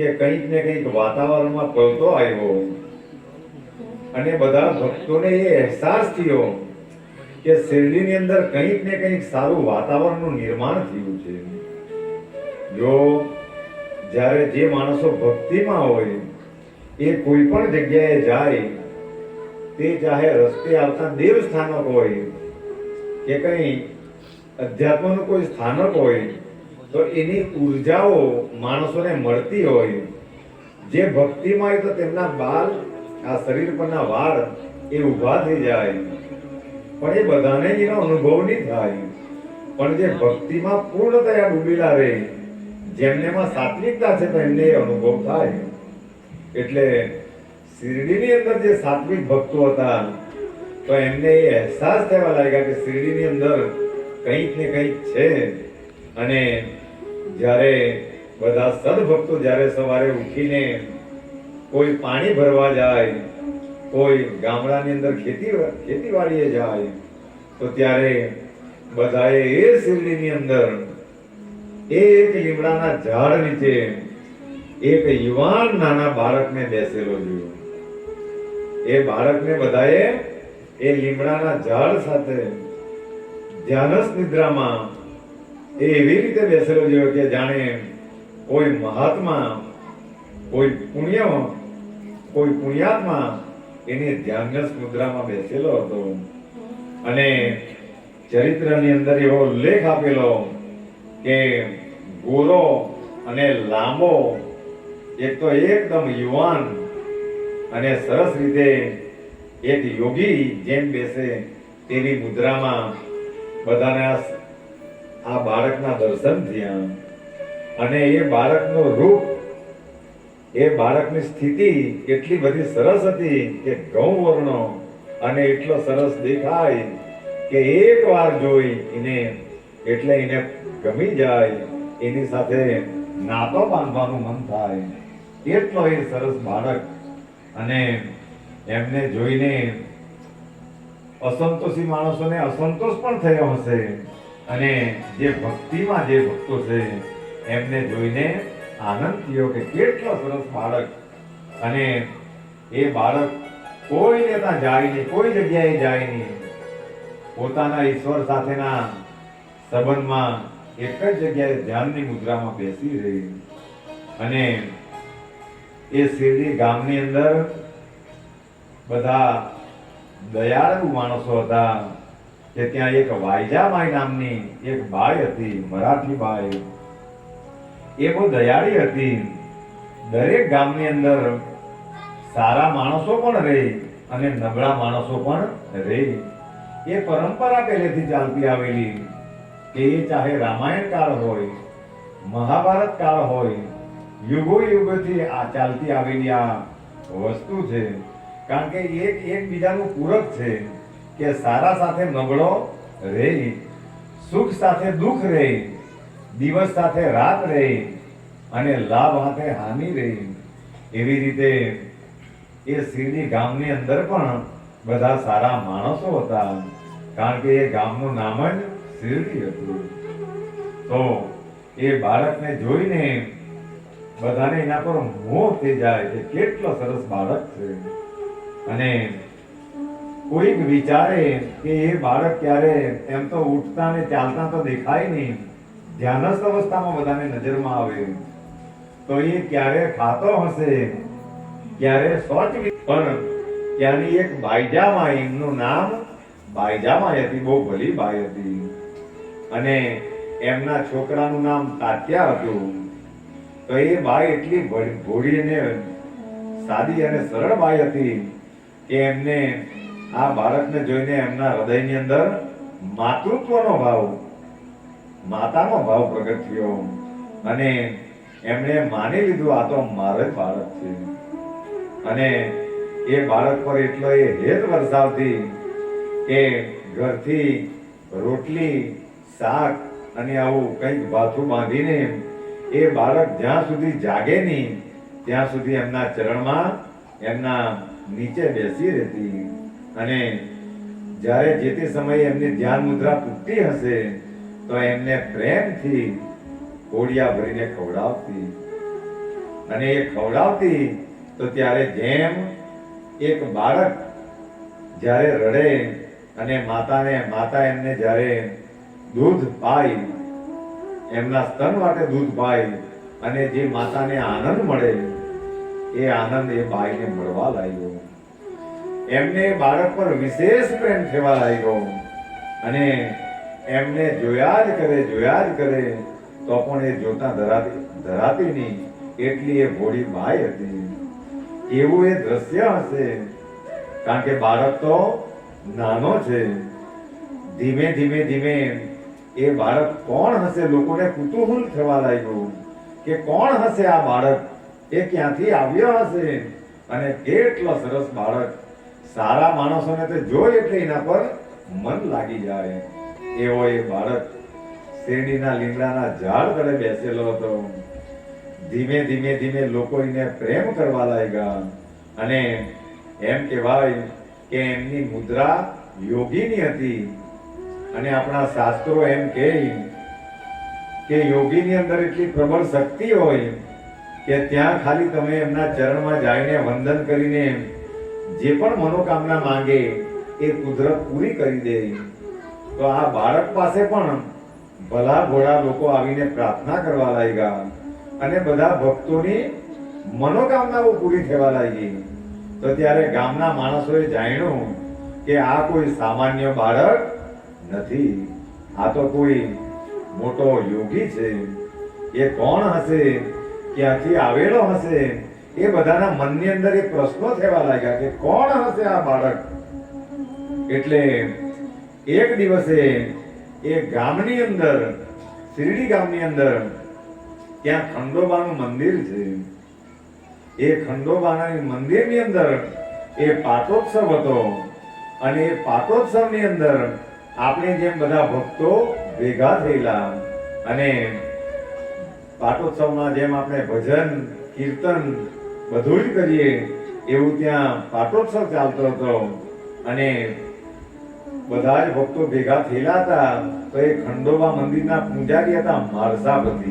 કે કંઈક ને કંઈક વાતાવરણમાં પલટો આવ્યો. અને બધા ભક્તોને એ અહેસાસ થયો કે શેરડીની અંદર કંઈક ને કંઈક સારું વાતાવરણનું નિર્માણ થયું છે. જો જ્યારે જે માણસો ભક્તિમાં હોય, એ કોઈ પણ જગ્યાએ જાય, તે ચાહે રસ્તે આવતા દેવસ્થાનક હોય કે કંઈ અધ્યાત્મનું કોઈ સ્થાનક હોય તો એની ઉર્જાઓ માણસોને મળતી હોય, જે ભક્તિમાં હોય તો તેમના બાલ, આ શરીર પરના વાળ એ ઊભા થઈ જાય. પણ એ બધાને એનો અનુભવ નહીં થાય. પણ જે ભક્તિમાં પૂર્ણતયા ડૂબેલા રહે જેમનેમાં સાત્વિકતા છે તો એમને એ અનુભવ થાય. એટલે શિરડીની અંદર જે સાત્વિક ભક્તો હતા, તો એમને એ અહેસાસ થવા લાગ્યા કે શિરડીની અંદર કંઈક ને કંઈક છે. અને જ્યારે બધા સદભક્તો જ્યારે સવારે ઉઠીને કોઈ પાણી ભરવા જાય, કોઈ ગામડાની અંદર ખેતી, ખેતીવાડીએ જાય, તો ત્યારે બધાએ એ શિરડીની અંદર એક લીમડાના ઝાડ નીચે એક યુવાન નાના બાળકને બેસેલો જોયો. એ બાળકને બધાએ એ લીમડાના ઝાડ સાથે ધ્યાનસ નિદ્રામાં એ એવી રીતે બેસેલો જોયો કે જાણે કોઈ મહાત્મા, કોઈ પુણ્ય, કોઈ પુણ્યાત્મા એને ધ્યાનસ્થ મુદ્રામાં બેસેલો હતો. અને ચરિત્રની અંદર એવો ઉલ્લેખ આપેલો કે ગોરો અને લાંબો, એક તો એકદમ યુવાન અને સરસ રીતે એક યોગી જેમ બેસે તેવી મુદ્રામાં બધાને આ બાળકના દર્શન થયા. અને એ બાળકનો રૂપ, એ બાળકની સ્થિતિ એટલી બધી સરસ હતી કે ઘઉં વર્ણો અને એટલો સરસ દેખાય કે એક વાર જોઈ એને, એટલે એને ગમી જાય, એની સાથે નાતો બાંધવાનું મન થાય. એટલો એ સરસ બાળક. અને એમને જોઈને અસંતોષી માણસોને અસંતોષ પણ થયો હશે. અને જે ભક્તિમાં જે ભક્તો છે, એમને જોઈને આનંદ થયો કે કેટલો સરસ બાળક. અને એ બાળક કોઈને ત્યાં જાય નહીં, કોઈ જગ્યાએ જાય નહીં. પોતાના ઈશ્વર સાથેના સંબંધમાં એક જ જગ્યાએ ધ્યાનની મુદ્રામાં બેસી રહી. અને એ શિરડી ગામની અંદર બધા દયાળુ માણસો હતા. કે ત્યાં એક વાયજામાઈ નામની એક બાઈ હતી, મરાઠી બાઈ એ બહુ દયાળી હતી. દરેક ગામની અંદર સારા માણસો પણ રહે અને નબળા માણસો પણ રહે. એ પરંપરા પહેલેથી ચાલતી આવેલી કે એ ચાહે રામાયણ કાળ હોય, મહાભારત કાળ હોય, યુગો યુગોથી આ ચાલતી આવેલી આ વસ્તુ છે. કારણ કે એક એકબીજાનું પૂરક છે. કે સારા સાથે નબળો રહે સુખ સાથે દુઃખ રહી દિવસ સાથે રાત રહે અને લાભ સાથે હાનિ રહી એવી રીતે એ શિરડી ગામની અંદર પણ બધા સારા માણસો હતા, કારણ કે એ ગામનું નામ જ શિરડી હતું. તો એ બાળકને જોઈને બધાને એના પર મોહ થઈ જાય કે કેટલો સરસ બાળક છે. અને કોઈક વિચારે કે એ બાળક ક્યારે એમ તો ઉઠતા ને ચાલતા તો દેખાય નહીં, ધ્યાનસ્થ અવસ્થામાં બધાને નજરમાં આવે. તો એ ક્યારે ખાતો હશે, ક્યારે શૌચ પણ ત્યાંની એક બાઈજામાં એમનું નામ બાઈજામાઈ હતી, બહુ ભલી બાઈ હતી. અને એમના છોકરાનું નામ તાત્યા હતું. તો એ બાઈ એટલી ભોળી અને સાદી અને સરળ બાઈ હતી કે એમને આ બાળકને જોઈને એમના હૃદયની અંદર માતૃત્વનો ભાવ, માતાનો ભાવ પ્રગટ થયો. અને એમણે માની લીધું, આ તો મારે જ બાળક છે. અને એ બાળક પર એટલો એ હેત વરસાવતી કે ઘરથી રોટલી, શાક અને આવું કંઈક ભાથું બાંધીને એ બાળક જ્યાં સુધી જાગે નહીં, ત્યાં સુધી એમના ચરણમાં એમના નીચે બેસી રહેતી. અને જ્યારે જે તે સમયે એમની ધ્યાન મુદ્રા તૂટતી હશે, તો એમને પ્રેમથી કોડિયા ભરીને ખવડાવતી. અને એ ખવડાવતી તો ત્યારે જેમ એક બાળક જ્યારે રડે અને માતાને, માતા એમને જ્યારે દૂધ પાય, એમના સ્તન માટે દૂધ પાય અને જે માતાને આનંદ મળે, એ આનંદ એ બાઈને મળવા લાગ્યો. એમને બાળક પર વિશેષ પ્રેમ થવા લાગ્યો. અને એમને જોયા જ કરે જોયા જ કરે, તો પણ એ જોતા ધરાતી ધરાતી નહીં, એટલી એ ભોળી ભાઈ હતી. એવું એ દ્રશ્ય હશે, કારણ કે બાળક તો નાનો છે. ધીમે ધીમે ધીમે એ બાળક કોણ હશે, લોકોને કુતૂહલ થવા લાગ્યું કે કોણ હશે આ બાળક? એ ક્યાંથી આવ્યો હશે? અને કેટલો સરસ બાળક સારા માણસોને તો જોઈ એટલે એના પર મન લાગી જાય. એવો એ બાળક શેરડીના લીમડાના ઝાડ તળે બેસેલો હતો. ધીમે ધીમે ધીમે લોકો એને પ્રેમ કરવા લાગ્યા અને એમ કહેવાય કે એમની મુદ્રા યોગીની હતી. અને આપણા શાસ્ત્રો એમ કહે કે યોગીની અંદર એટલી પ્રબળ શક્તિ હોય કે ત્યાં ખાલી તમે એમના ચરણમાં જઈને વંદન કરીને જે પણ મનોકામના માંગે એ કુદરત પૂરી કરી દે. તો આ બાળક પાસે પણ ભલા ભોળા લોકો આવીને પ્રાર્થના કરવા લાગ્યા અને બધા ભક્તોની મનોકામનાઓ પૂરી થવા લાગી. તો ત્યારે ગામના માણસોએ જાણ્યું કે આ કોઈ સામાન્ય બાળક નથી. આ તો કોઈ મોટો યોગી છે. એ કોણ હશે? ક્યાંથી આવેલો હશે? એ બધાના મનની અંદર એ પ્રશ્નો થવા લાગ્યા કે કોણ હશે આ બાળક? એટલે એક દિવસે એ ગામની અંદર, શિરડી ગામની અંદર, ત્યાં ખંડોબાનું મંદિર છે. એ ખંડોબાના મંદિરની અંદર એ પાટોત્સવ હતો અને એ પાટોત્સવની અંદર આપણે જેમ બધા ભક્તો ભેગા થયેલા અને પાટોત્સવમાં જેમ આપણે ભજન, કીર્તન બધું જ કરીએ, એવું ત્યાં પાટોત્સવ ચાલતો હતો અને બધા જ ભક્તો ભેગા થયેલા હતા, તો એ ખંડોબા મંદિરના પૂજારી હતા માલસાપતિ.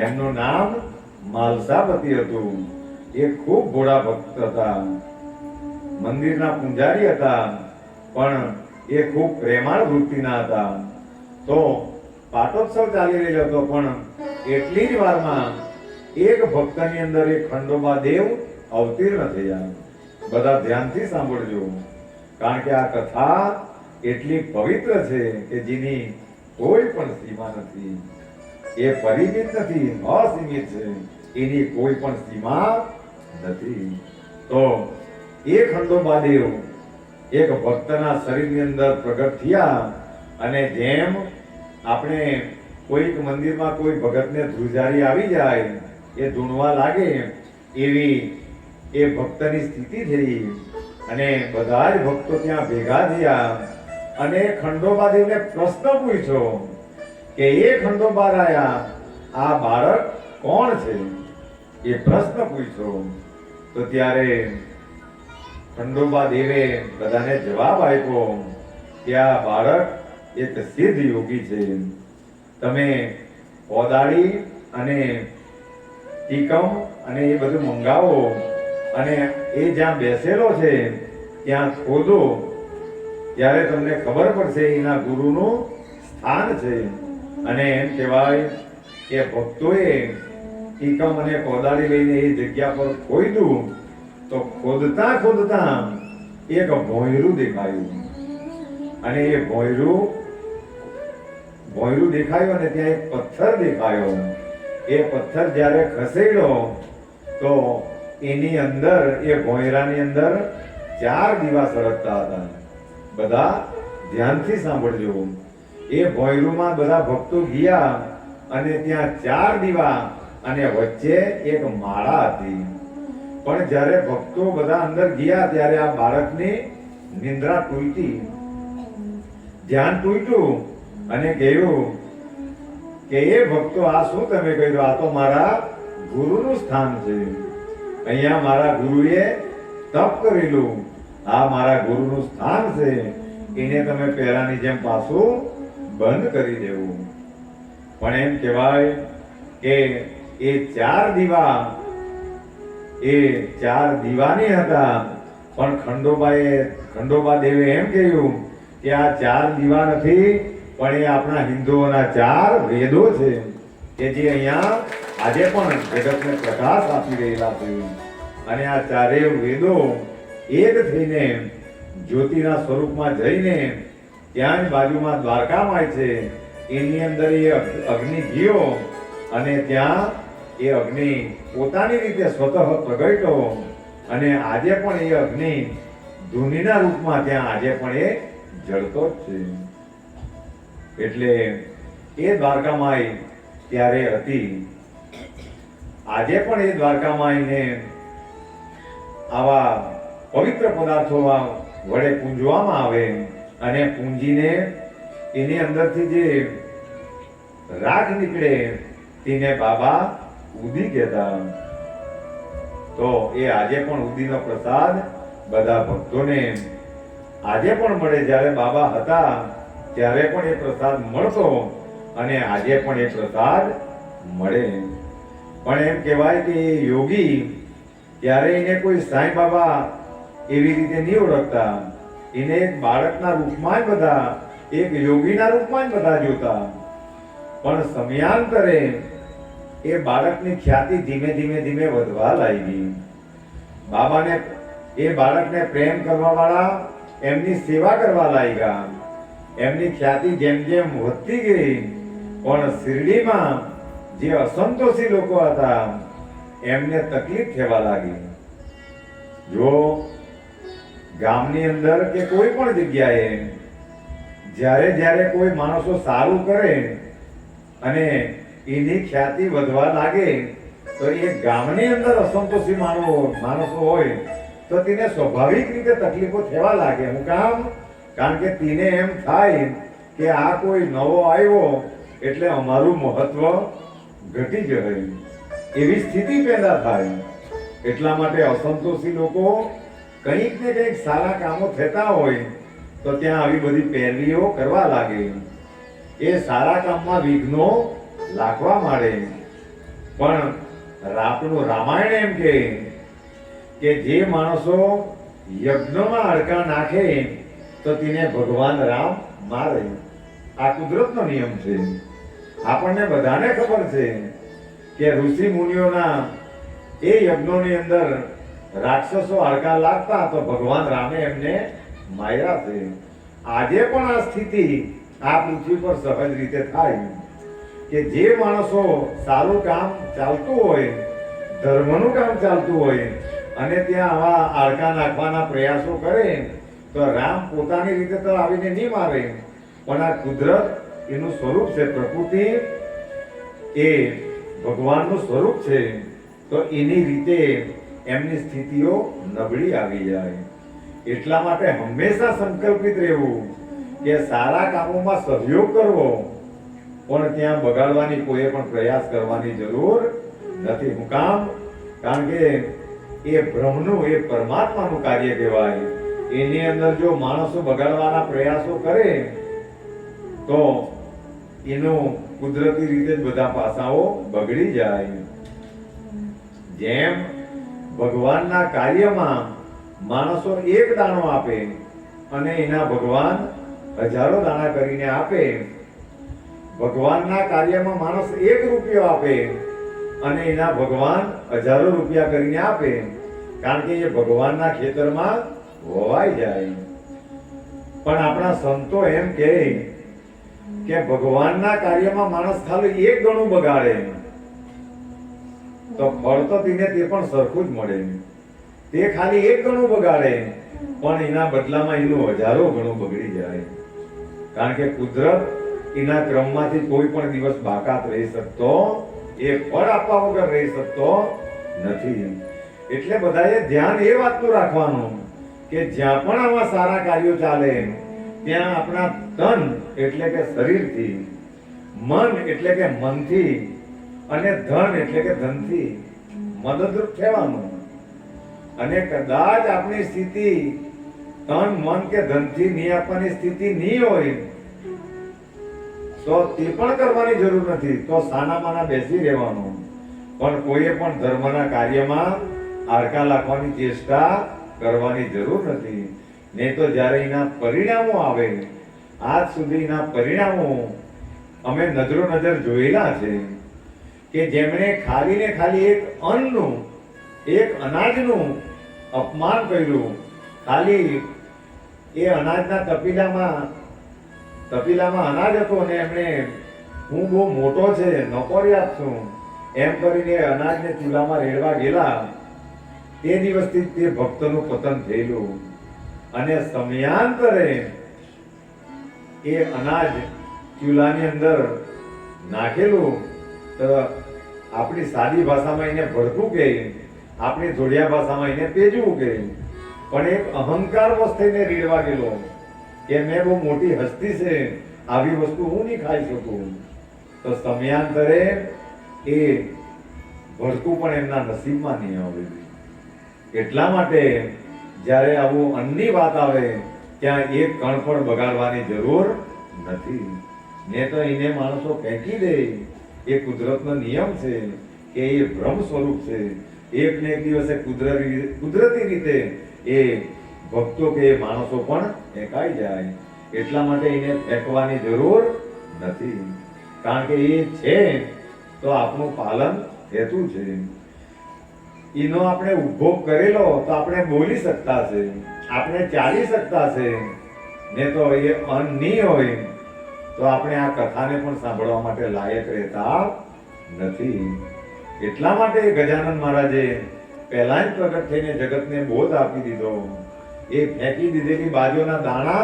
એમનું નામ માલસાપતિ હતું. એ ખૂબ ભોળા ભક્ત હતા. મંદિરના પૂજારી હતા, પણ એ ખૂબ પ્રેમાળ વૃત્તિના હતા. તો પાટોત્સવ ચાલી રહ્યો હતો, પણ એટલી જ વારમાં એક ભક્તની અંદર એક ખંડોબા દેવ અવતીર્ણ થયા બધા ધ્યાનથી સાંભળજો. કારણ કે આ કથા એટલી પવિત્ર છે કે જેની કોઈ પણ સીમા નથી. એ પરિમિત નથી, અસીમિત છે. એની કોઈ પણ સીમા નથી. તો એ ખંડોબા દેવ એક ભક્તના શરીરની અંદર પ્રગટ થયા અને જેમ આપણે કોઈક મંદિરમાં કોઈ ભગતને ધ્રુજારી આવી જાય એ ધૂણવા લાગે એવી એ ભક્તની સ્થિતિ થઈ. અને બધા જ ભક્તો ત્યાં ભેગા થયા. અને ખંડોબાદેવને પ્રશ્ન પૂછ્યો કે, એ ખંડોબારાયા આ બાળક કોણ છે? એ પ્રશ્ન પૂછ્યો. તો ત્યારે ખંડોબાદેવે બધાને જવાબ આપ્યો કે, આ બાળક એક સિદ્ધ યોગી છે. તમે કોદાળી અને ટીકમ અને એ બધું મંગાવો. અને એ જ્યાં બેસેલો છે, ત્યાં ખોદો ત્યારે તમને ખબર પડશે એના ગુરુનું સ્થાન છે. અને એમ કહેવાય કે ભક્તોએ ટીકમ અને કોદાળી લઈને એ જગ્યા પર ખોદ્યું, તો ખોદતા ખોદતા એક ભોંયરું દેખાયું. અને એ ભોંયરું ભોંયરું દેખાયું અને ત્યાં એક પથ્થર દેખાયો. એ પથ્થર જ્યારે ખસેડ્યો તો એની અંદર, એ ભોંયરાની અંદર ચાર દીવા સળગતા હતા. બધા ધ્યાનથી સાંભળજો. એ ભોંયરુમાં બધા ભક્તો ગયા અને ત્યાં ચાર દીવા અને વચ્ચે એક માળા હતી. પણ જ્યારે ભક્તો બધા અંદર ગયા, ત્યારે આ બાળકની નિંદ્રા તૂટી. ધ્યાન તૂટ્યું અને કહ્યું કે એ ભક્તો, આ શું તમે કહ્યું? આ તો મારા ગુરુનું સ્થાન છે. અહીંયા મારા ગુરુએ તપ કરેલું. આ મારા ગુરુનું સ્થાન છે. એને તમે પહેલાની જેમ પાછું બંધ કરી દેવું. પણ એમ કહેવાય કે એ ચાર દીવા, એ ચાર દીવાની હતા. પણ ખંડોબાએ, ખંડોબા દેવે એમ કહ્યું કે આ ચાર દીવા નથી પણ એ આપણા હિન્દુઓના ચાર વેદો છે કે જે અહીંયા આજે પણ જગતને પ્રકાશ આપી રહેલા છે. અને આ ચારેય વેદો એક થઈને જ્યોતિના સ્વરૂપમાં જઈને ત્યાં જ બાજુમાં દ્વારકામાં છે. એની અંદર એ અગ્નિ ગયો અને ત્યાં એ અગ્નિ પોતાની રીતે સ્વતઃ પ્રગટ્યો અને આજે પણ એ અગ્નિ ધૂનીના રૂપમાં ત્યાં આજે પણ એ જળતો જ છે. એટલે એ દ્વારકામાઈ ત્યારે હતી. આજે પણ એ દ્વારકામાઈને આવા પવિત્ર પદાર્થો વડે પૂંજવામાં આવે અને પૂંજીને એની અંદરથી જે રાગ નીકળે તેને બાબા ઉદી કહેતા. તો એ આજે પણ ઉદીનો પ્રસાદ બધા ભક્તોને આજે પણ મળે. જ્યારે બાબા હતા ત્યારે પણ એ પ્રસાદ મળતો અને આજે પણ એ પ્રસાદ મળે. પણ એમ કહેવાય કે યોગી ત્યારે એને કોઈ સાંઈ બાબા એવી રીતે નહીં ઓળખતા. એને એક બાળકના રૂપમાં જ બધા, એક યોગીના રૂપમાં જ બધા જોતા. પણ સમયાંતરે એ બાળકની ખ્યાતિ ધીમે ધીમે ધીમે વધવા લાગી. બાબાને, એ બાળકને પ્રેમ કરવા વાળા એમની સેવા કરવા લાગ્યા. એમની ખ્યાતિ જેમ જેમ વધતી ગઈ, પણ શિરડીમાં જે અસંતોષી લોકો હતા, એમને તકલીફ થવા લાગી. જો ગામની અંદર કે કોઈ પણ જગ્યાએ જ્યારે જ્યારે કોઈ માણસો સારું કરે અને એની ખ્યાતિ વધવા લાગે, તો એ ગામની અંદર અસંતોષી માનવો માણસો હોય, તો તેને સ્વાભાવિક રીતે તકલીફો થવા લાગે. હું કામ કારણ કે તેને એમ થાય કે આ કોઈ નવો આવ્યો એટલે અમારું મહત્વ ઘટી જાય એવી સ્થિતિ પેદા થાય. એટલા માટે અસંતોષી લોકો કંઈક ને કંઈક સારા કામો થતા હોય તો ત્યાં આવી બધી પહેરવીઓ કરવા લાગે. એ સારા કામમાં વિઘ્નો લાગવા માંડે. પણ આપણું રામાયણ એમ કે કે જે માણસો યજ્ઞમાં અડકા નાખે તો તેને ભગવાન રામ મારે. આ કુદરતનો નિયમ છે. આપણને બધાને ખબર છે કે ઋષિ મુનિઓના એ યજ્ઞોની અંદર રાક્ષસો હડકા લાગતા તો ભગવાન રામે એમને માર્યા છે. આજે પણ આ સ્થિતિ આ પૃથ્વી પર સહજ રીતે થાય કે જે માણસો સારું કામ ચાલતું હોય, ધર્મનું કામ ચાલતું હોય અને ત્યાં આવા આડકા નાખવાના પ્રયાસો કરે તો રામ પોતાની રીતે તો આવીને નહીં મારે. પણ આ કુદરત એનું સ્વરૂપ છે, પ્રકૃતિ એ ભગવાનનું સ્વરૂપ છે, તો એની રીતે એમની સ્થિતિઓ નબળી આવી જાય. એટલા માટે હંમેશા સંકલ્પિત રહેવું કે સારા કામોમાં સહયોગ કરવો. પણ ત્યાં બગાડવાની કોઈ પણ પ્રયાસ કરવાની જરૂર નથી. હું કામ? કારણ કે એ બ્રહ્મનું, એ પરમાત્માનું કાર્ય કહેવાય. એની અંદર જો માણસો બગાડવાના પ્રયાસો કરે, તો એનું કુદરતી રીતે બધા પાસાઓ બગડી જાય. જેમ ભગવાનના કાર્યમાં માણસો એક દાણો આપે અને એના ભગવાન હજારો દાણા કરીને આપે, ભગવાનના કાર્યમાં માણસ એક રૂપિયો આપે અને એના ભગવાન હજારો રૂપિયા કરીને આપે. કારણ કે એ ભગવાનના ખેતરમાં વવાઈ જાય. પણ આપણા સંતો એમ કહે કે ભગવાનના કાર્યમાં માણસ ખાલી એક ગણું બગાડે તો ફળ તો તેને તે પણ સરખું જ મળે તે ખાલી એક ગણું બગાડે પણ એના બદલામાં એનું હજારો ગણું બગડી જાય કારણ કે કુદરત એના ક્રમમાંથી કોઈ પણ દિવસ બાકાત રહી શકતો, એ ફળ આપવા વગર રહી શકતો નથી એટલે બધાએ ધ્યાન એ વાતનું રાખવાનું. કે જ્યાં પણ આવા સારા કાર્યો ચાલે, ત્યાં આપણા તન એટલે કે શરીરથી, મન એટલે કે મનથી અને ધન એટલે કે ધનથી મદદરૂપ થવાનું. અને કદાચ આપણી સ્થિતિ તન, મન કે ધનથી નહીં આપવાની સ્થિતિ નહીં હોય, તો તે પણ કરવાની જરૂર નથી. તો સાનામાના બેસી રહેવાનું. પણ કોઈએ પણ ધર્મના કાર્યમાં હાડકા લાખવાની ચેષ્ટા કરવાની જરૂર નથી. ને તો જ્યારે એના પરિણામો આવે, આજ સુધીના પરિણામો અમે નજરો નજર જોયેલા છે કે જેમણે ખાલી ને ખાલી એક અન્નનું, એક અનાજનું અપમાન કર્યું. ખાલી એ અનાજના તપીલામાં તપીલામાં અનાજ હતો અને એમણે હું બહુ મોટો છે, નોકરી આપશું એમ કરીને અનાજને ચૂલામાં રેડવા ગયેલા. તે દિવસથી તે ભક્તનું પતન થયેલું અને સમયાંતરે એ અનાજ ચૂલાની અંદર નાખેલું તો આપણી સાદી ભાષામાં એને ભડકું કહે, આપણી જોડિયા ભાષામાં એને પેજવું કહે. પણ એક અહંકાર વસ્ત થઈને રીડવા ગયેલો કે મેં બહુ મોટી હસ્તી છે, આવી વસ્તુ હું નહીં ખાઈ શકું. તો સમયાંતરે એ ભડકું પણ એમના નસીબમાં નહીં આવે. એટલા માટે જ્યારે આવું અન્ની વાત આવે, ત્યાં એક કણ પણ બગાડવાની જરૂર નથી. ને તો એને માણસો ફેંકી દે, એ કુદરતનો નિયમ છે કે એ ભ્રમ સ્વરૂપ છે. એક ને એક દિવસે કુદરતી કુદરતી રીતે એ ભક્તો કે એ માણસો પણ ફેંકાઈ જાય. એટલા માટે એને ફેંકવાની જરૂર નથી. કારણ કે એ છે, તો આપણું પાલન હેતુ છે. એનો આપણે ઉપભોગ કરેલો તો આપણે બોલી શકતા છે આપણે ચાલી શકતા છે ને તો એ અન્ન નહીં હોય, તો આપણે આ કથાને પણ સાંભળવા માટે લાયક રહેતા નથી. એટલા માટે ગજાનંદ મહારાજે પહેલા જ પ્રગટ થઈને જગતને બોધ આપી દીધો. એ ફેંકી દીધેલી બાજુના દાણા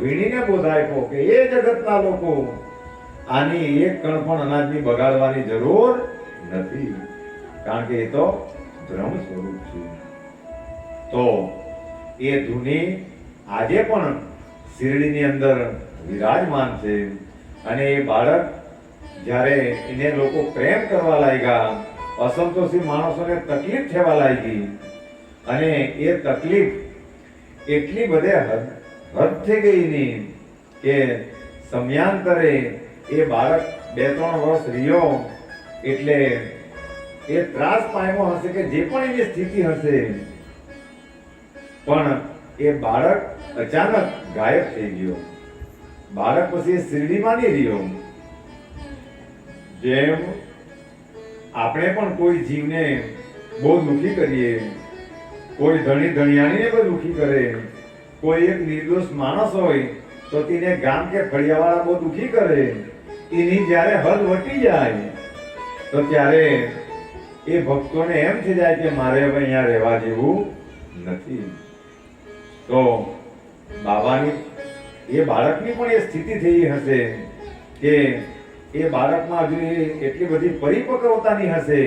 વીણીને બોધ આપ્યો કે એ જગતના લોકો, આની એક કણ પણ અનાજની બગાડવાની જરૂર નથી. કારણ કે એ તો બ્રહ્મ સ્વરૂપ છે. તો એ ધૂની આજે પણ શિરડીની અંદર વિરાજમાન છે. અને એ બાળક જ્યારે એને લોકો પ્રેમ કરવા લાગ્યા, અસંતોષી માણસોને તકલીફ થવા લાગી. અને એ તકલીફ એટલી બધે હદ હદ થઈ ગઈ ની કે સમયાંતરે એ બાળક બે ત્રણ વર્ષ રહ્યો, એટલે એ ત્રાસ પામ્યો હશે કે જે પણ એની સ્થિતિ હશે, પણ એ બાળક અચાનક ગાયબ થઈ ગયો. બાળક પછી શિરડીમાં નહીં રહ્યો. જેમ આપણે પણ કોઈ જીવને બહુ દુઃખી કરીએ, કોઈ ધણી ધણિયાણીને પણ દુઃખી કરે, કોઈ એક નિર્દોષ માણસ હોય, તો તેને ગામ કે ફળિયાવાળા બહુ દુઃખી કરે. એની જ્યારે હદ વટી જાય, તો ત્યારે એ ભક્તોને એમ થઈ જાય કે મારે હવે અહીંયા રહેવા જેવું નથી. તો બાબાની, એ બાળકની પણ એ સ્થિતિ થઈ હશે કે એ બાળકમાં હજુ એટલી બધી પરિપક્વતાની હશે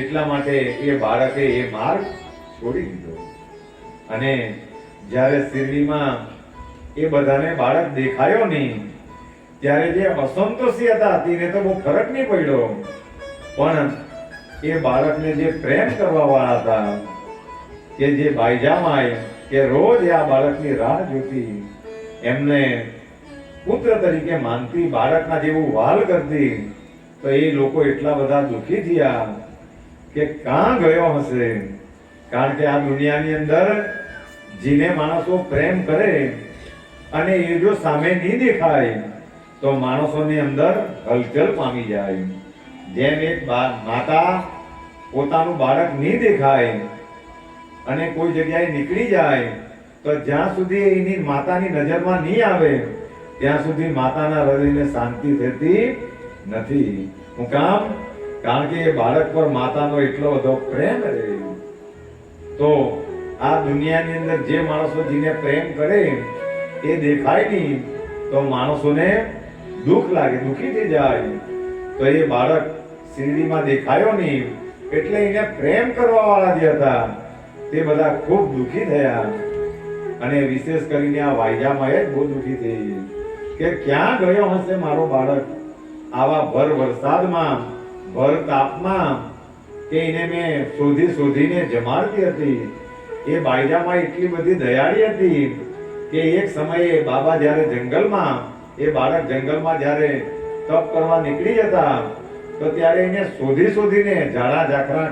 એટલા માટે એ બાળકે એ માર્ગ છોડી દીધો. અને જ્યારે શિરડીમાં એ બધાને બાળક દેખાયો નહીં, ત્યારે જે અસંતોષી હતા, તેને તો બહુ ફરક નહીં પડ્યો. પણ એ બાળકને જે પ્રેમ કરવા વાળા હતા, કે જે બાઈજામાય કે રોજ આ બાળકની રાહ જોતી, એમને પુત્ર તરીકે માનતી, બાળકના જેવું વાલ કરતી, તો એ લોકો એટલા બધા દુઃખી થયા કે કાં ગયો હશે? કારણ કે આ દુનિયાની અંદર જીને માણસો પ્રેમ કરે અને એ જો સામે નહીં દેખાય, તો માણસોની અંદર હલચલ પામી જાય. જેમ એક માતા પોતાનું બાળક નહીં દેખાય અને કોઈ જગ્યાએ નીકળી જાય, તો જ્યાં સુધી એની માતાની નજરમાં નહીં આવે, ત્યાં સુધી માતાના હૃદયને શાંતિ થતી નથી. હું કામ? કારણ કે એ બાળક પર માતાનો એટલો બધો પ્રેમ રહે. તો આ દુનિયાની અંદર જે માણસો જીને પ્રેમ કરે, એ દેખાય નહીં, તો માણસોને દુઃખ લાગે, દુઃખી થઈ જાય. તો એ બાળક શિરડીમાં દેખાયો નહીં, એટલે એને પ્રેમ કરવા વાળા જે હતા, તે બધા ખૂબ દુઃખી થયા. અને વિશેષ કરીને આ વાયજામાં એ જ બહુ દુઃખી થઈ કે ક્યાં ગયો હશે મારો બાળક? આવા ભર વરસાદમાં, ભર તાપમાં કે એને મેં શોધી શોધીને જમાડતી હતી. એ બાયજામાં એટલી બધી દયાળી હતી કે એક સમયે બાબા જ્યારે જંગલમાં, એ બાળક જંગલમાં જ્યારે તપ કરવા નીકળી જતા તો ત્યારે એને શોધી શોધીને ઝાડા ઝાખરા